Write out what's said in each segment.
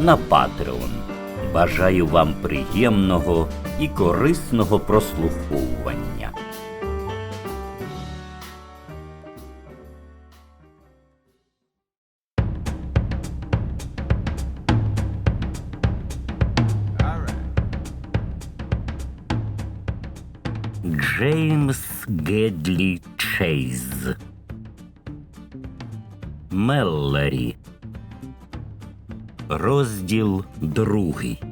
на Patreon. Бажаю вам приємного і корисного прослуховування. Джеймс Гедлі Чейз Меллері Розділ другий.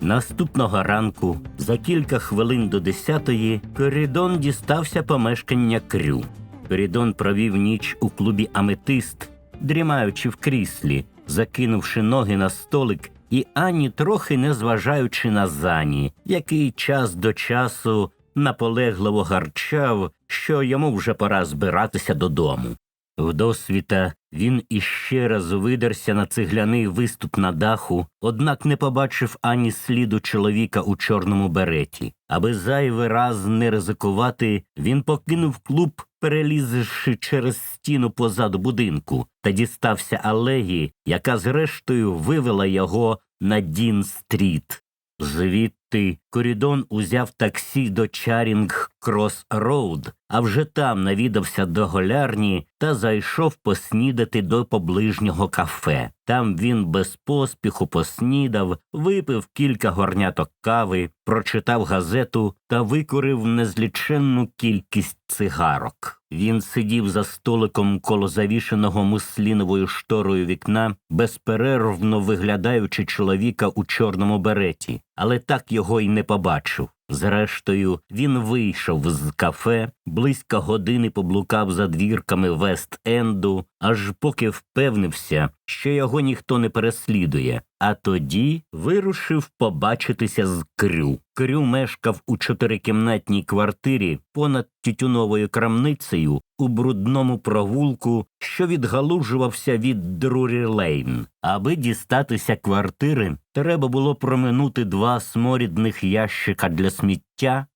Наступного ранку, за кілька хвилин до десятої, Корідон дістався помешкання крю. Корідон провів ніч у клубі Аметист, дрімаючи в кріслі, закинувши ноги на столик і ані трохи не зважаючи на зані, який час до часу наполегливо гарчав, що йому вже пора збиратися додому. Вдосвіта він іще раз видерся на цегляний виступ на даху, однак не побачив ані сліду чоловіка у чорному береті. Аби зайвий раз не ризикувати, він покинув клуб, перелізши через стіну позаду будинку, та дістався алеї, яка зрештою вивела його на Дін стріт. Звідти Корідон узяв таксі до Чарінг Крос Роуд, а вже там навідався до голярні та зайшов поснідати до поближнього кафе. Там він без поспіху поснідав, випив кілька горняток кави, прочитав газету та викурив незліченну кількість цигарок. Він сидів за столиком коло завішеного мусліновою шторою вікна, безперервно виглядаючи чоловіка у чорному береті, але так його й не побачив. Зрештою, він вийшов з кафе, близько години поблукав за двірками Вест-Енду, аж поки впевнився, що його ніхто не переслідує, а тоді вирушив побачитися з Крю. Крю мешкав у чотирикімнатній квартирі понад тютюновою крамницею у брудному провулку, що відгалужувався від Друрі Лейн. Аби дістатися квартири, треба було проминути два сморідних ящика для сміття,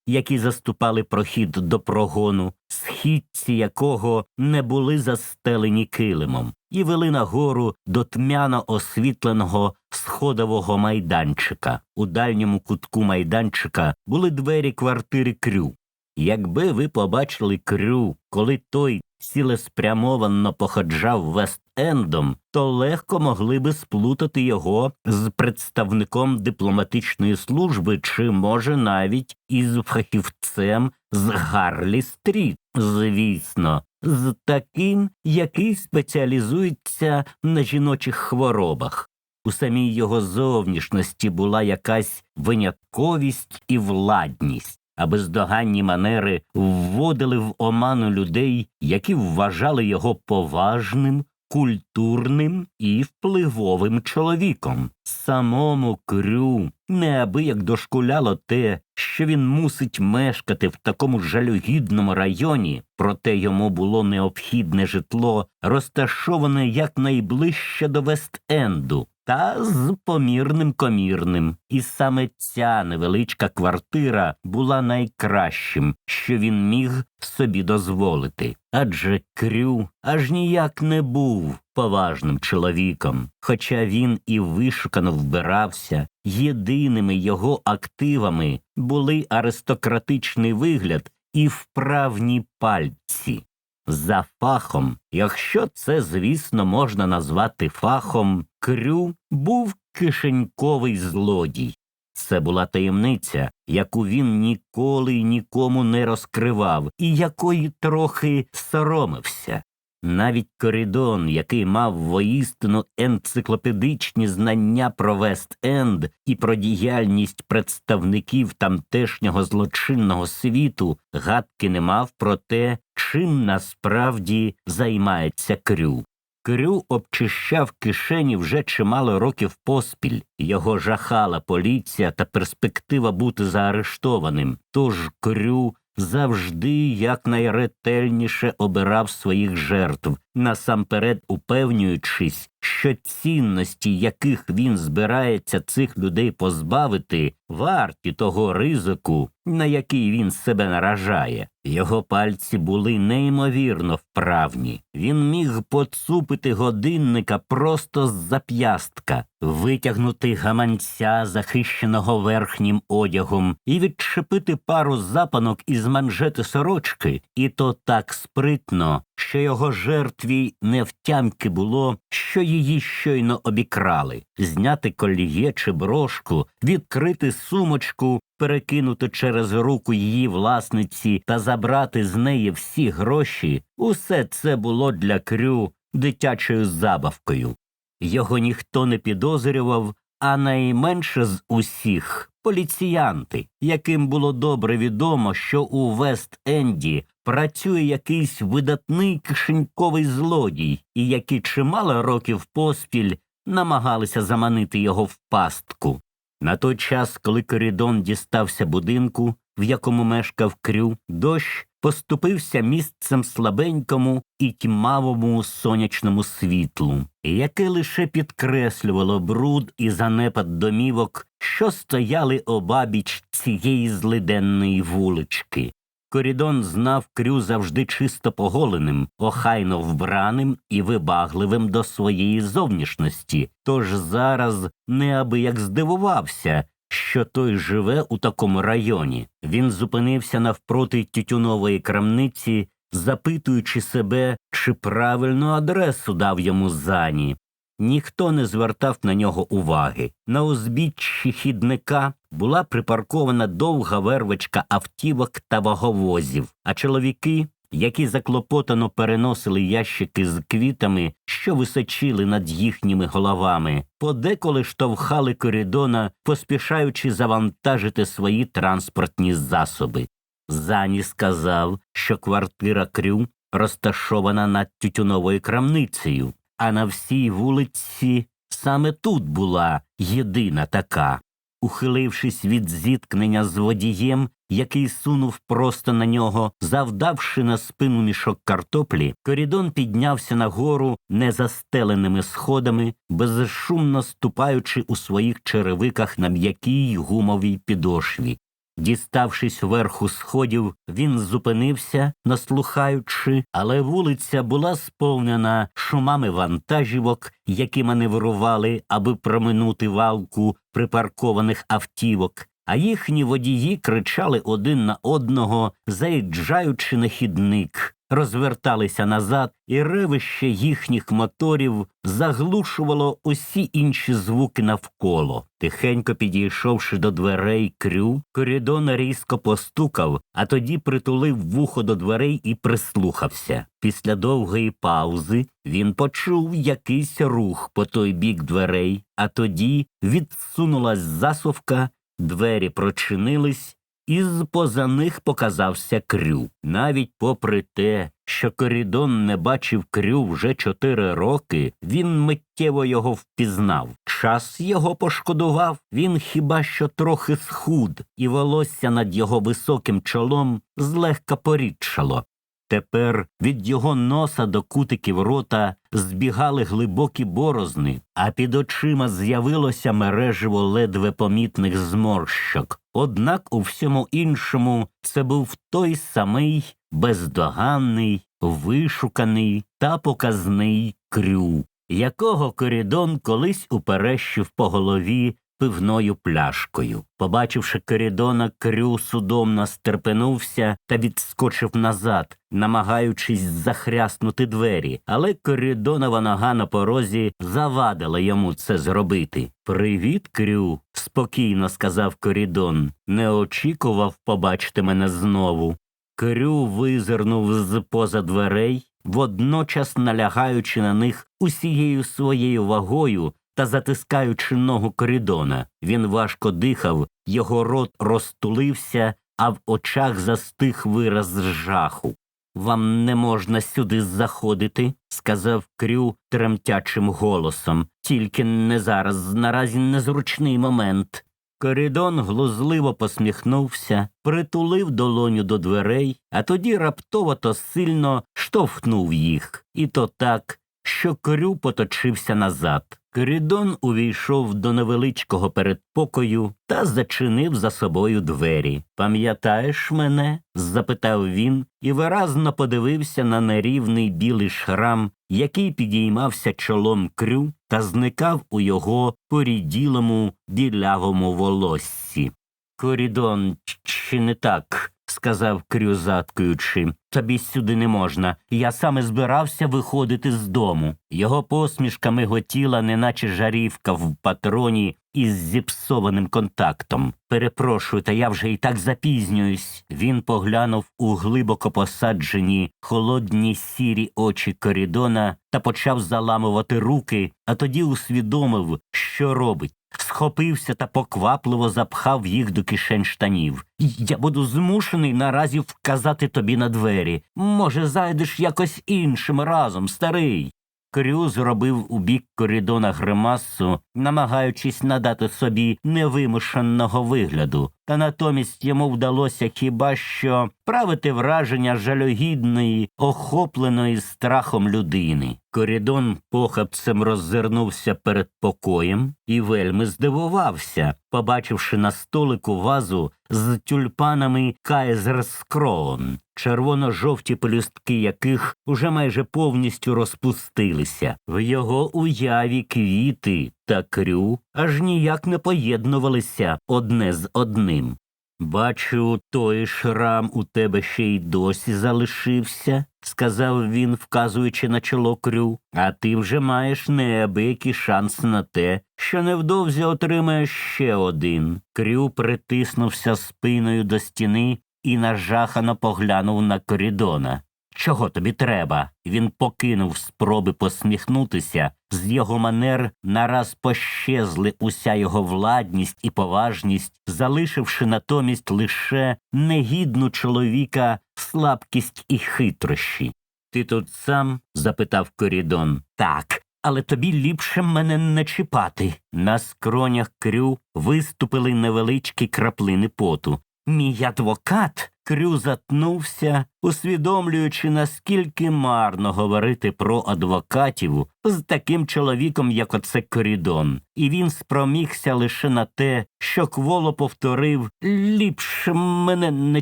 які заступали прохід до прогону, східці якого не були застелені килимом, і вели нагору до тмяно освітленого сходового майданчика. У дальньому кутку майданчика були двері квартири Крю. Якби ви побачили Крю, коли той цілеспрямовано походжав Вест-Ендом, то легко могли би сплутати його з представником дипломатичної служби чи, може, навіть із фахівцем з Гарлі Стріт, звісно, з таким, який спеціалізується на жіночих хворобах. У самій його зовнішності була якась винятковість і владність а бездоганні манери вводили в оману людей, які вважали його поважним, культурним і впливовим чоловіком. Самому крю неабияк дошкуляло те, що він мусить мешкати в такому жалюгідному районі, проте йому було необхідне житло, розташоване якнайближче до Вест-Енду, та з помірним комірним. І саме ця невеличка квартира була найкращим, що він міг собі дозволити. Адже Крю аж ніяк не був поважним чоловіком, хоча він і вишукано вбирався, єдиними його активами були аристократичний вигляд і вправні пальці. За фахом, якщо це, звісно, можна назвати фахом, Крю був кишеньковий злодій. Це була таємниця, яку він ніколи й нікому не розкривав і якої трохи соромився. Навіть Корідон, який мав воїстину енциклопедичні знання про Вест-Енд і про діяльність представників тамтешнього злочинного світу, гадки не мав про те, чим насправді займається Крю. Крю обчищав кишені вже чимало років поспіль. Його жахала поліція та перспектива бути заарештованим. Тож Крю завжди якнайретельніше обирав своїх жертв, насамперед упевнюючись, що цінності, яких він збирається цих людей позбавити, варті того ризику, на який він себе наражає. Його пальці були неймовірно вправні. Він міг поцупити годинника просто з зап'ястка, витягнути гаманця, захищеного верхнім одягом, і відчепити пару запанок із манжети сорочки, і то так спритно, що його жертві невтямки було, що її щойно обікрали, зняти коліє чи брошку, відкрити сумочку, перекинути через руку її власниці та забрати з неї всі гроші, усе це було для крю дитячою забавкою. Його ніхто не підозрював, а найменше з усіх поліціянти, яким було добре відомо, що у Вест-Енді працює якийсь видатний кишеньковий злодій, і які чимало років поспіль намагалися заманити його в пастку. На той час, коли корідон дістався будинку, в якому мешкав крю, дощ поступився місцем слабенькому і тьмавому сонячному світлу, яке лише підкреслювало бруд і занепад домівок, що стояли обабіч цієї злиденної вулички. Корідон знав крю завжди чисто поголеним, охайно вбраним і вибагливим до своєї зовнішності, тож зараз неабияк здивувався, що той живе у такому районі. Він зупинився навпроти тютюнової крамниці, запитуючи себе, чи правильну адресу дав йому зані. Ніхто не звертав на нього уваги. На узбіччі хідника була припаркована довга вервочка автівок та ваговозів, а чоловіки, які заклопотано переносили ящики з квітами, що височили над їхніми головами, подеколи штовхали коридона, поспішаючи завантажити свої транспортні засоби. Зані сказав, що квартира Крю розташована над тютюновою крамницею, а на всій вулиці саме тут була єдина така. Ухилившись від зіткнення з водієм, який сунув просто на нього, завдавши на спину мішок картоплі, корідон піднявся нагору незастеленими сходами, безшумно ступаючи у своїх черевиках на м'якій гумовій підошві. Діставшись верху сходів, він зупинився, наслухаючи, але вулиця була сповнена шумами вантажівок, які маневрували, аби проминути валку припаркованих автівок, а їхні водії кричали один на одного, заїжджаючи на хідник, розверталися назад, і ревище їхніх моторів заглушувало усі інші звуки навколо. Тихенько підійшовши до дверей крю, корідон різко постукав, а тоді притулив вухо до дверей і прислухався. Після довгої паузи він почув якийсь рух по той бік дверей, а тоді відсунулась засувка, двері прочинились, і з поза них показався крю. Навіть попри те, що корідон не бачив крю вже чотири роки, він миттєво його впізнав. Час його пошкодував, він хіба що трохи схуд, і волосся над його високим чолом злегка порідшало. Тепер від його носа до кутиків рота збігали глибокі борозни, а під очима з'явилося мереживо ледве помітних зморщок. Однак у всьому іншому це був той самий бездоганний, вишуканий та показний крю, якого корідон колись уперещив по голові пивною пляшкою. Побачивши корідона, крю судомно стерпенувся та відскочив назад, намагаючись захряснути двері, але корідонова нога на порозі завадила йому це зробити. Привіт, крю, спокійно сказав корідон. Не очікував побачити мене знову. Крю визирнув з поза дверей, водночас налягаючи на них усією своєю вагою та затискаючи ногу коридона. Він важко дихав, його рот розтулився, а в очах застиг вираз жаху. Вам не можна сюди заходити, сказав Крю тремтячим голосом. Тільки не зараз, наразі незручний момент. Корідон глузливо посміхнувся, притулив долоню до дверей, а тоді раптово то сильно штовхнув їх, і то так, що Крю поточився назад. Корідон увійшов до невеличкого передпокою та зачинив за собою двері. Пам'ятаєш мене? запитав він і виразно подивився на нерівний білий шрам, який підіймався чолом крю та зникав у його поріділому білявому волоссі. Корідон, чи не так? Сказав Крю, заткуючи. Тобі сюди не можна. Я саме збирався виходити з дому. Його посмішка миготіла, неначе жарівка в патроні із зіпсованим контактом. Перепрошую, та я вже і так запізнююсь. Він поглянув у глибоко посаджені холодні сірі очі корідона та почав заламувати руки, а тоді усвідомив, що робить. Схопився та поквапливо запхав їх до кишень штанів. Я буду змушений наразі вказати тобі на двері. Може, зайдеш якось іншим разом, старий. Крю зробив у бік корідона гримасу, намагаючись надати собі невимушеного вигляду, та натомість йому вдалося хіба що правити враження жалюгідної, охопленої страхом людини. Корідон похапцем роззирнувся перед покоєм і вельми здивувався, побачивши на столику вазу з тюльпанами Кайзерскроон, червоно-жовті пелюстки яких уже майже повністю розпустилися. В його уяві квіти та крю аж ніяк не поєднувалися одне з одним. Бачу, той шрам у тебе ще й досі залишився, сказав він, вказуючи на чоло крю, а ти вже маєш неабиякий шанс на те, що невдовзі отримаєш ще один. Крю притиснувся спиною до стіни і нажахано поглянув на корідона. Чого тобі треба? Він покинув спроби посміхнутися. З його манер нараз пощезли уся його владність і поважність, залишивши натомість лише негідну чоловіка слабкість і хитрощі. Ти тут сам? запитав Корідон. Так. Але тобі ліпше мене не чіпати. На скронях крю виступили невеличкі краплини поту. Мій адвокат Крю затнувся, усвідомлюючи, наскільки марно говорити про адвокатів з таким чоловіком, як оце Корідон, і він спромігся лише на те, що кволо повторив ліпше мене не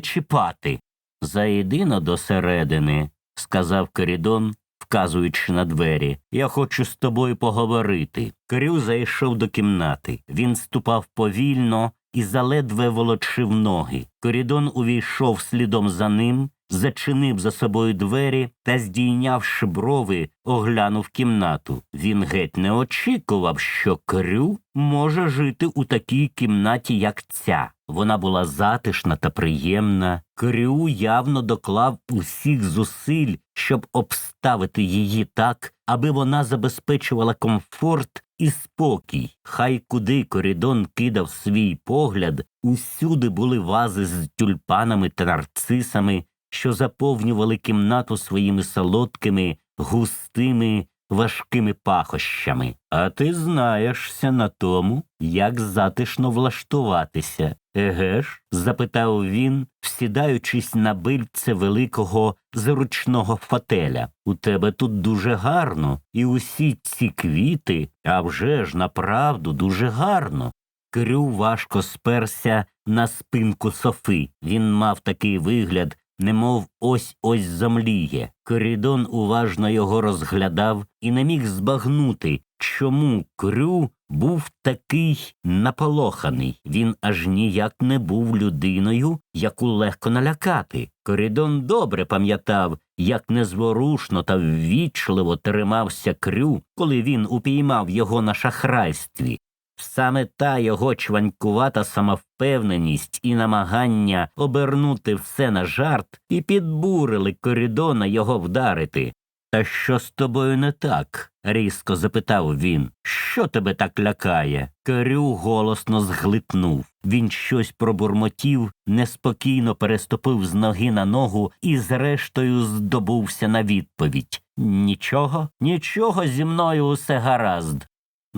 чіпати. Заєдино до середини, сказав Корідон, вказуючи на двері. Я хочу з тобою поговорити. Крю зайшов до кімнати. Він ступав повільно і заледве волочив ноги. Корідон увійшов слідом за ним, зачинив за собою двері та, здійнявши брови, оглянув кімнату. Він геть не очікував, що Крю може жити у такій кімнаті, як ця. Вона була затишна та приємна. Крю явно доклав усіх зусиль, щоб обставити її так, аби вона забезпечувала комфорт і спокій. Хай куди коридон кидав свій погляд, усюди були вази з тюльпанами та нарцисами, що заповнювали кімнату своїми солодкими, густими, важкими пахощами. А ти знаєшся на тому, як затишно влаштуватися. Еге ж? запитав він, всідаючись на бильце великого зручного фателя. У тебе тут дуже гарно, і усі ці квіти, а вже ж направду дуже гарно. Крю важко сперся на спинку софи. Він мав такий вигляд, немов ось ось замліє. Корідон уважно його розглядав і не міг збагнути, чому крю був такий наполоханий. Він аж ніяк не був людиною, яку легко налякати. Корідон добре пам'ятав, як незворушно та ввічливо тримався крю, коли він упіймав його на шахрайстві. Саме та його чванькувата самовпевненість і намагання обернути все на жарт і підбурили корідона його вдарити. Та що з тобою не так? різко запитав він. Що тебе так лякає? Крю голосно зглитнув. Він щось пробурмотів, неспокійно переступив з ноги на ногу і, зрештою, здобувся на відповідь. Нічого, нічого зі мною усе гаразд.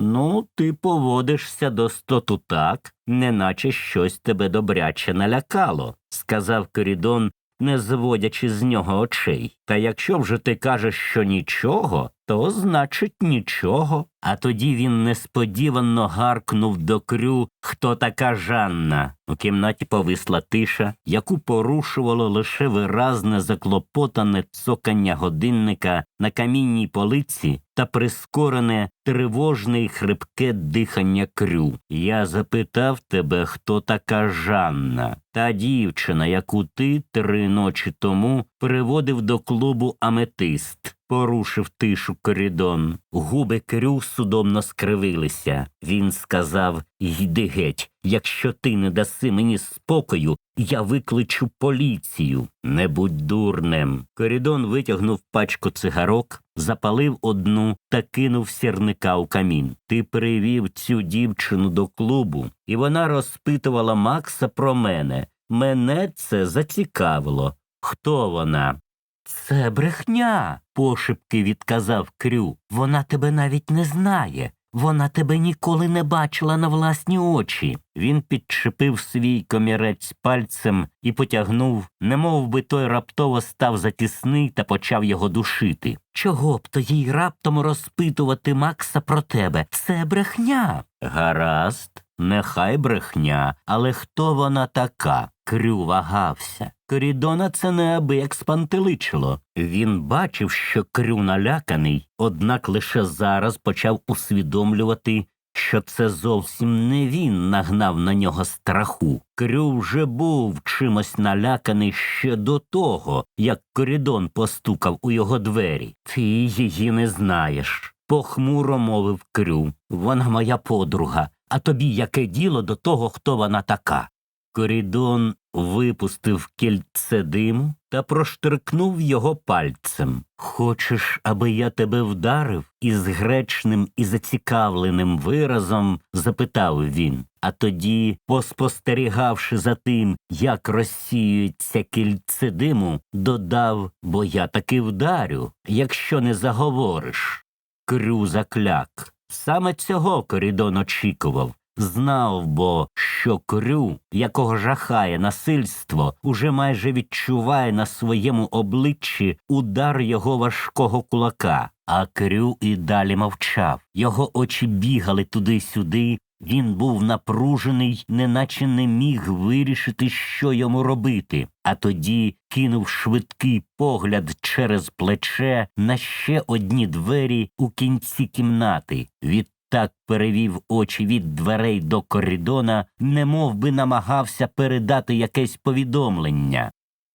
Ну, ти поводишся до стоту так, неначе щось тебе добряче налякало, сказав Корідон, не зводячи з нього очей. Та якщо вже ти кажеш, що нічого, то значить нічого. А тоді він несподівано гаркнув до крю, хто така Жанна. У кімнаті повисла тиша, яку порушувало лише виразне заклопотане цокання годинника на камінній полиці та прискорене тривожне й хрипке дихання крю. Я запитав тебе, хто така Жанна, та дівчина, яку ти три ночі тому приводив до клубу Аметист. Порушив тишу корідон. Губи Крю судомно скривилися. Він сказав Йди геть, якщо ти не даси мені спокою, я викличу поліцію. Не будь дурнем. Корідон витягнув пачку цигарок, запалив одну та кинув сірника у камін. Ти привів цю дівчину до клубу, і вона розпитувала Макса про мене. Мене це зацікавило. Хто вона? Це брехня, пошепки відказав Крю. Вона тебе навіть не знає. Вона тебе ніколи не бачила на власні очі. Він підчепив свій комірець пальцем і потягнув, немов би той раптово став затісний та почав його душити. Чого б то їй раптом розпитувати Макса про тебе? Це брехня. Гаразд, нехай брехня, але хто вона така? Крю вагався. Корідона це неабияк спантеличило. Він бачив, що Крю наляканий, однак лише зараз почав усвідомлювати, що це зовсім не він нагнав на нього страху. Крю вже був чимось наляканий ще до того, як корідон постукав у його двері. Ти її не знаєш. Похмуро мовив Крю. Вона моя подруга. А тобі яке діло до того, хто вона така? Корідон випустив кільце диму та проштрикнув його пальцем. Хочеш, аби я тебе вдарив? із гречним і зацікавленим виразом запитав він. А тоді, поспостерігавши за тим, як розсіюється кільце диму, додав бо я таки вдарю, якщо не заговориш. Крю закляк. Саме цього Корідон очікував. Знав бо, що крю, якого жахає насильство, уже майже відчуває на своєму обличчі удар його важкого кулака, а крю і далі мовчав. Його очі бігали туди-сюди. Він був напружений, неначе не міг вирішити, що йому робити, а тоді кинув швидкий погляд через плече на ще одні двері у кінці кімнати. Від так перевів очі від дверей до коридона, немов би намагався передати якесь повідомлення.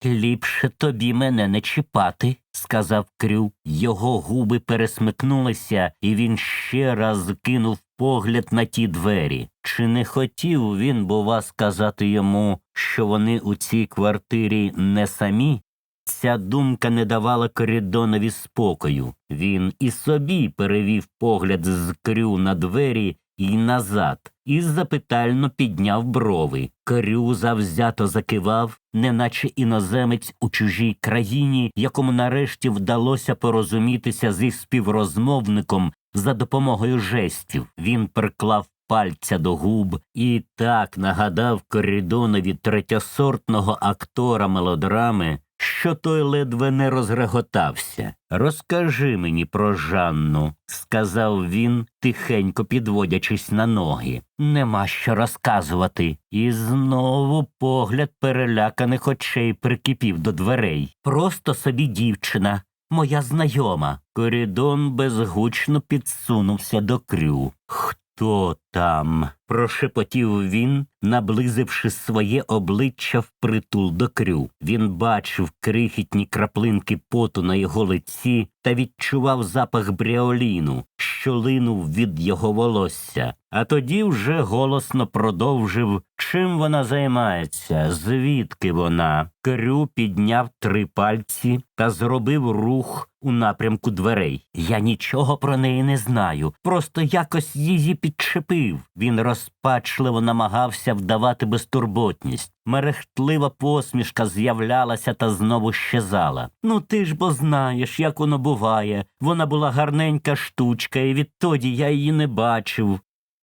Ліпше тобі мене не чіпати, сказав Крю. Його губи пересмикнулися, і він ще раз кинув погляд на ті двері. Чи не хотів він, бува, сказати йому, що вони у цій квартирі не самі? Ця думка не давала коридонові спокою. Він і собі перевів погляд з крю на двері і назад, і запитально підняв брови. Крю завзято закивав, неначе іноземець у чужій країні, якому нарешті вдалося порозумітися зі співрозмовником за допомогою жестів. Він приклав пальця до губ і так нагадав коридонові третьосортного актора мелодрами, що той ледве не розреготався. Розкажи мені про Жанну, сказав він, тихенько підводячись на ноги. Нема що розказувати. І знову погляд переляканих очей прикипів до дверей. Просто собі дівчина, моя знайома. Корідон безгучно підсунувся до крю. Хто там, прошепотів він, наблизивши своє обличчя впритул до крю. Він бачив крихітні краплинки поту на його лиці та відчував запах бріоліну, що линув від його волосся. А тоді вже голосно продовжив, чим вона займається, звідки вона. Крю підняв три пальці та зробив рух у напрямку дверей. Я нічого про неї не знаю, просто якось її підчепив. Він розпачливо намагався вдавати безтурботність. Мерехтлива посмішка з'являлася та знову щезала. Ну ти ж бо знаєш, як воно буває. Вона була гарненька штучка, і відтоді я її не бачив.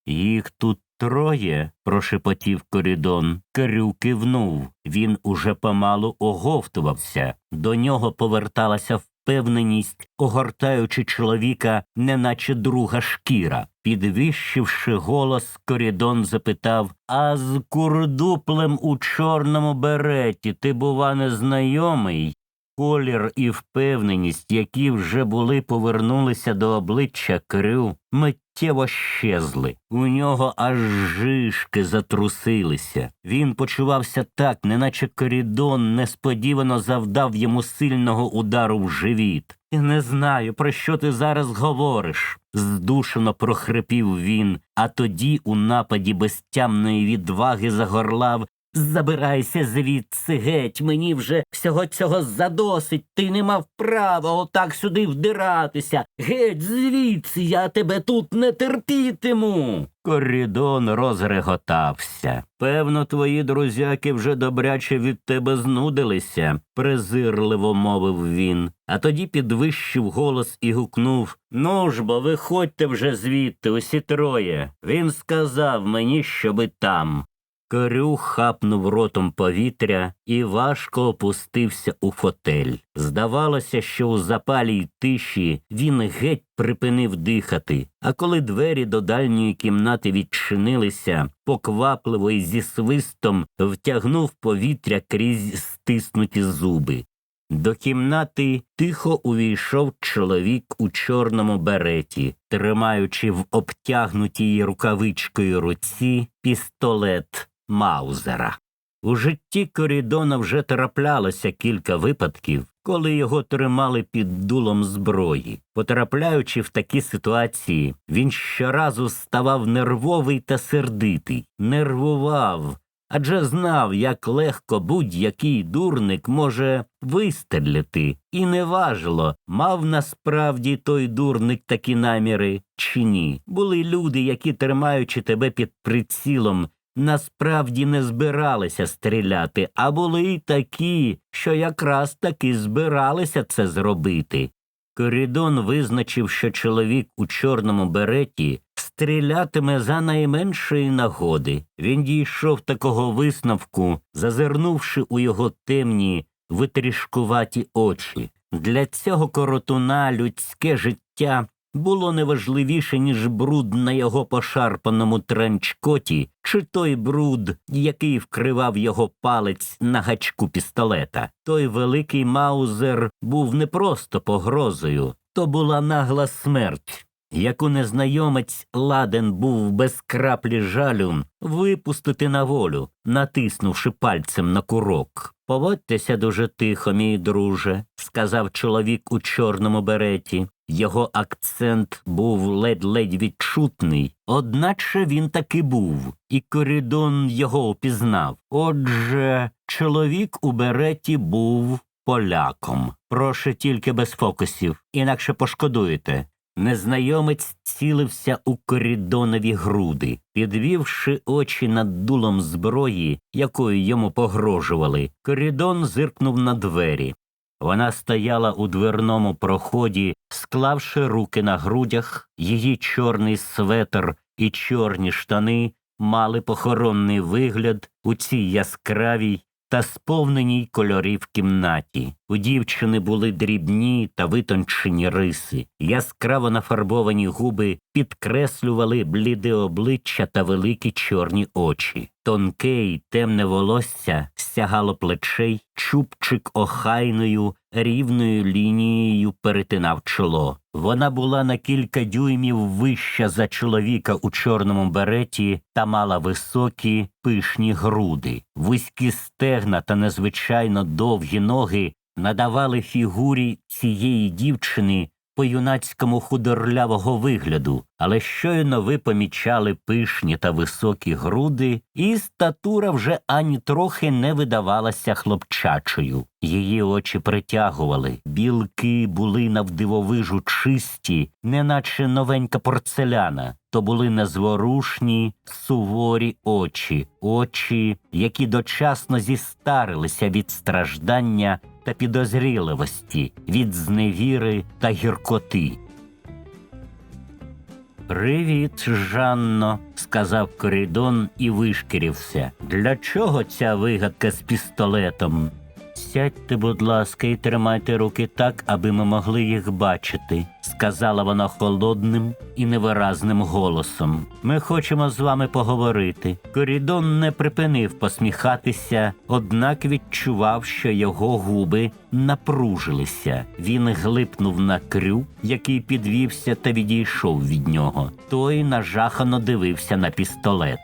Їх тут троє, прошепотів корідон. Крю кивнув. Він уже помалу оговтувався. До нього поверталася впевненість, огортаючи чоловіка, неначе друга шкіра. Підвищивши голос, корідон запитав А з курдуплем у чорному береті ти, бува, незнайомий? Колір і впевненість, які вже були повернулися до обличчя Крю, миттєво щезли. У нього аж жишки затрусилися. Він почувався так, неначе корідон несподівано завдав йому сильного удару в живіт. «Я Не знаю, про що ти зараз говориш, здушено прохрипів він, а тоді у нападі безтямної відваги загорлав Забирайся звідси геть, мені вже всього цього задосить. Ти не мав права отак сюди вдиратися. Геть звідси, я тебе тут не терпітиму. Корідон розреготався. Певно, твої друзяки вже добряче від тебе знудилися, презирливо мовив він, а тоді підвищив голос і гукнув Ну ж бо, виходьте вже звідти, усі троє. Він сказав мені, щоби там. Корю хапнув ротом повітря і важко опустився у фотель. Здавалося, що у запалій тиші він геть припинив дихати, а коли двері до дальньої кімнати відчинилися, поквапливо і зі свистом втягнув повітря крізь стиснуті зуби. До кімнати тихо увійшов чоловік у чорному береті, тримаючи в обтягнутій рукавичкою руці пістолет Маузера. У житті Корідона вже траплялося кілька випадків, коли його тримали під дулом зброї. Потрапляючи в такі ситуації, він щоразу ставав нервовий та сердитий, нервував, адже знав, як легко будь-який дурник може вистріляти, і не важило, мав насправді той дурник такі наміри чи ні. Були люди, які, тримаючи тебе під прицілом, насправді не збиралися стріляти, а були й такі, що якраз таки збиралися це зробити. Корідон визначив, що чоловік у чорному береті стрілятиме за найменшої нагоди. Він дійшов такого висновку, зазирнувши у його темні, витрішкуваті очі. Для цього коротуна людське життя було неважливіше, ніж бруд на його пошарпаному тренчкоті, чи той бруд, який вкривав його палець на гачку пістолета. Той великий маузер був не просто погрозою, то була нагла смерть. Яку незнайомець ладен був без краплі жалю випустити на волю, натиснувши пальцем на курок. Поводьтеся дуже тихо, мій друже, сказав чоловік у чорному береті. Його акцент був ледь-ледь відчутний, одначе він таки був, і корідон його опізнав. Отже, чоловік у береті був поляком. Прошу тільки без фокусів, інакше пошкодуєте. Незнайомець цілився у корідонові груди, підвівши очі над дулом зброї, якою йому погрожували. Корідон зиркнув на двері. Вона стояла у дверному проході, склавши руки на грудях, її чорний светр і чорні штани мали похоронний вигляд у цій яскравій та сповненій кольорів кімнаті. У дівчини були дрібні та витончені риси, яскраво нафарбовані губи підкреслювали бліде обличчя та великі чорні очі. Тонке й темне волосся стягало плечей, чубчик охайною, рівною лінією перетинав чоло. Вона була на кілька дюймів вища за чоловіка у чорному береті та мала високі, пишні груди. Вузькі стегна та незвичайно довгі ноги надавали фігурі цієї дівчини по юнацькому худорлявого вигляду, але щойно ви помічали пишні та високі груди, і статура вже ані трохи не видавалася хлопчачою. Її очі притягували, білки були навдивовижу чисті, неначе новенька порцеляна. То були незворушні, суворі очі, очі, які дочасно зістарилися від страждання та підозріливості, від зневіри та гіркоти. Привіт, Жанно, сказав Корідон і вишкірився. Для чого ця вигадка з пістолетом? Сядьте, будь ласка, і тримайте руки так, аби ми могли їх бачити, сказала вона холодним і невиразним голосом. Ми хочемо з вами поговорити. Корідон не припинив посміхатися, однак відчував, що його губи напружилися. Він глипнув на крю, який підвівся та відійшов від нього. Той нажахано дивився на пістолет.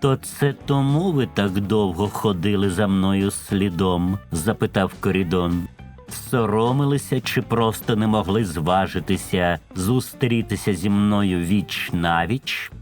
То це тому ви так довго ходили за мною слідом? запитав Корідон. Соромилися чи просто не могли зважитися зустрітися зі мною віч навіч?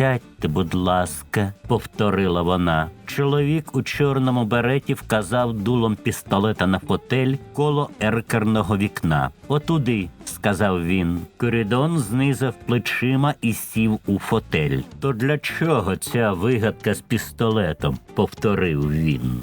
Сядьте, будь ласка, повторила вона. Чоловік у чорному береті вказав дулом пістолета на фотель коло еркерного вікна. Отуди, сказав він. Коридон знизав плечима і сів у фотель. То для чого ця вигадка з пістолетом? повторив він.